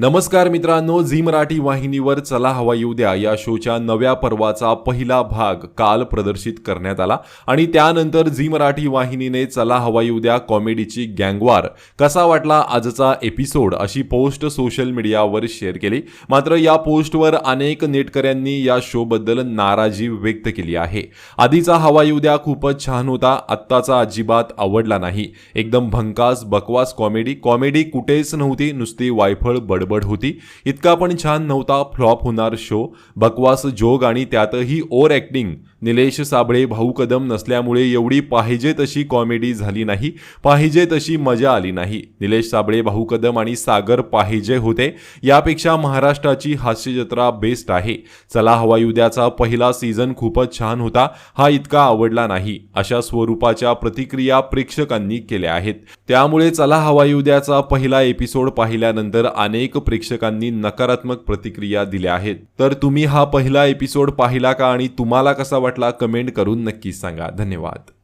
नमस्कार मित्रांनो झी मराठी वाहिनीवर चला हवा येऊ द्या. या शोच्या नव्या पर्वाचा पहिला भाग काल प्रदर्शित करण्यात आला आणि त्यानंतर झी मराठी वाहिनीने चला हवा येऊ द्या कॉमेडीची गँगवार. कसा वाटला आजचा एपिसोड? अशी पोस्ट सोशल मीडियावर शेअर केली. मात्र या पोस्टवर अनेक नेटकऱ्यांनी या शोबद्दल नाराजी व्यक्त केली आहे. आधीचा हवा येऊ द्या खूपच छान होता आत्ताचा अजिबात आवडला नाही. एकदम भंकास बकवास कॉमेडी. कॉमेडी कुठेच नव्हती नुसती वायफळ बड गडबड होती. इतका पण छान नव्हता फ्लॉप होणार शो. बकवास जोग आणि त्यातही ओव्हर ॲक्टिंग निलेश साबळे भाऊ कदम नसल्यामुळे एवढी पाहिजे तशी कॉमेडी झाली नाही पाहिजे तशी मजा आली नाही. निलेश साबळे भाऊ कदम आणि सागर पाहिजे होते यापेक्षा महाराष्ट्राची हास्यजत्रा बेस्ट आहे. चला हवायुद्याचा पहिला सीझन खूपच छान होता हा इतका आवडला नाही अशा स्वरूपाच्या प्रतिक्रिया प्रेक्षकांनी केल्या आहेत. त्यामुळे चला हवायुद्याचा पहिला एपिसोड पाहिल्यानंतर अनेक प्रेक्षकांनी नकारात्मक प्रतिक्रिया दिल्या आहेत. तर तुम्ही हा पहिला एपिसोड पाहिला का आणि तुम्हाला कसा वाटला कमेंट करून नक्की सांगा. धन्यवाद.